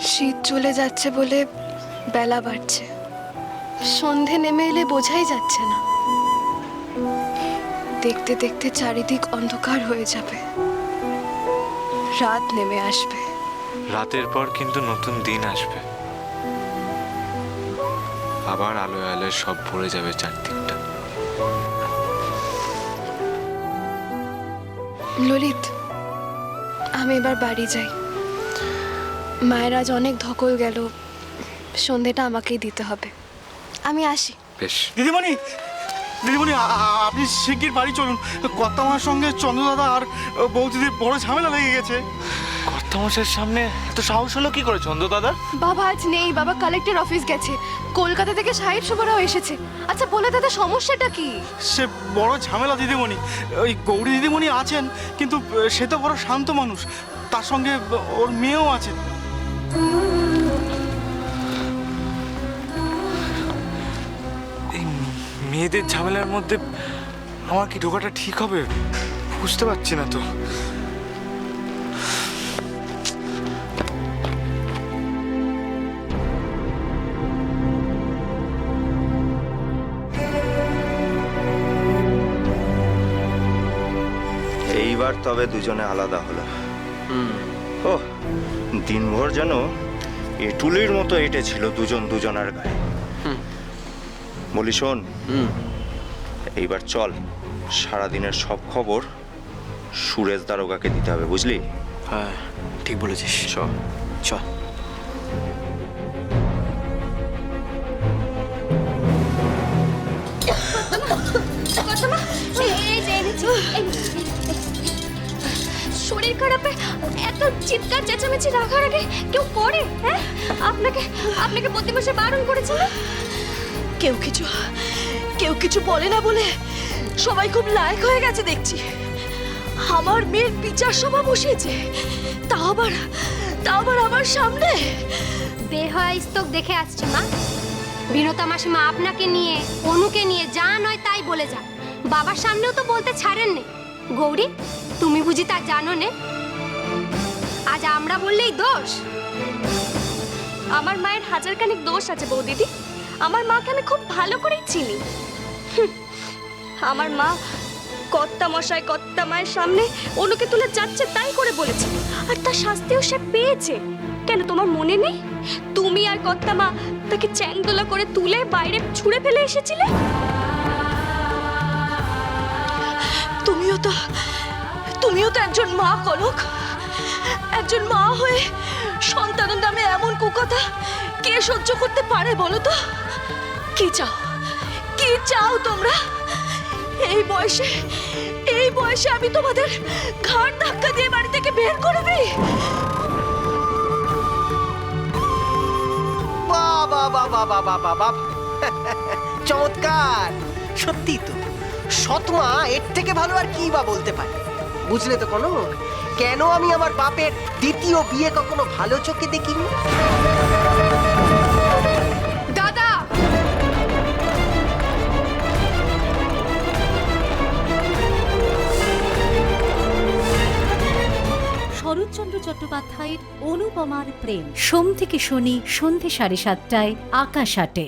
শীত চলে যাচ্ছে বলে বেলা বাড়ছে। সন্ধে নেমে এলে বোঝাই যাচ্ছে না। দেখতে দেখতে চারিদিক অন্ধকার হয়ে যাবে। রাত নেমে আসবে। রাতের পর কিন্তু নতুন দিন আসবে। আবার আলোয় আলোয় সব ভরে যাবে চারদিকটা। ললিত আমি এবার বাড়ি যাই। মায়ের আজ অনেক ধকল গেল। সন্ধেটা আমাকেই দিতে হবে। আমি আসি। বেশ। দিদিমণি দিদিমণি আ- আ- আপনি শিগগির বাড়ি চলুন। কর্তামার সঙ্গে চন্দ্রদাদা আর বৌদিদির বড় ঝামেলা লেগে গেছে। কর্তামশের সামনে এত সাহস হলো কি করে চন্দ্র দাদা বাবা আজ নেই বাবা কালেক্টর অফিস গেছে। কলকাতা থেকে সাহেব সুবরাও এসেছে। আচ্ছা বলে দাদা সমস্যাটা কি? সে বড় ঝামেলা দিদিমণি। ওই গৌরী দিদিমণি আছেন কিন্তু সে তো বড় শান্ত মানুষ। তার সঙ্গে ওর মেয়েও আছে এই মেয়েদের ঝামেলার মধ্যে আমার কি ঢোকাটা ঠিক হবে? বুঝতে পারছি না তো। এইবার তবে দুজনে আলাদা হলো। ও দিনভর যেন এটুলির মতো এঁটেছিল দুজন দুজনার গায়ে। বলি শোন এইবার চল সারাদিনের সব খবর সুরেশ দারোগাকে দিতে হবে বুঝলি? হ্যাঁ ঠিক বলেছিস। চল চ। শরীর খারাপে এত চিৎকার চেঁচামেচি রাখার আগে কেউ করে? হ্যাঁ? আপনাকে আপনাকে প্রতিমাসে বারণ করেছিল কেউ কিছু কেউ কিছু বলে না বলে সবাই খুব লায়ক হয়ে গেছে দেখছি। আমার মেয়ের বিচার সভা বসিয়েছে। তা আবার তা আবার আমার সামনে? বেহয়াস্তক দেখে আসছে মা। বিনতা মাসিমা আপনাকে নিয়ে অনুকে নিয়ে যা নয় তাই বলে যান। বাবার সামনেও তো বলতে ছাড়েননি। গৌরী, তুমি বুঝি তা জানো নে? আজ আমরা বললেই দোষ। আমার মায়ের হাজার খানিক দোষ আছে বৌদিদি। আমার মাকে আমি খুব ভালো করেই চিনি। আমার মা কর্তা মশাই, কর্তা মায়ের সামনে অনুকে তুলে যাচ্ছে তাই করে বলেছে। আর তার শাস্তিও সে পেয়েছে। কেন, তোমার মনে নেই? তুমি আর কর্তা মা তাকে চ্যাংদোলা করে তুলে বাইরে ছুঁড়ে ফেলে এসেছিলে? তো তুমিও তো একজন মা, কনক। একজন মা হয়ে সন্তানের নামে এমন কুকথা কে সহ্য করতে পারে বলো তো? কি চাও? কি চাও তোমরা? এই বয়সে এই বয়সে আমি তোমাদের ঘাড় ধাক্কা দিয়ে বাড়ি থেকে বের করে দিই। বাবা বাবা বাবা বাবা চমৎকার। সত্যি তো। সৎমা এর থেকে ভালো আর কি বা বলতে পারে? বুঝলে তো কোনো কেন আমি আমার বাপের দ্বিতীয় বিয়ে কখনো ভালো চোখে দেখিনি? দাদা! শরৎচন্দ্র চট্টোপাধ্যায়ের অনুপমার প্রেম। সোম থেকে শনি সন্ধে সাড়ে সাতটায় আকাশ আটে।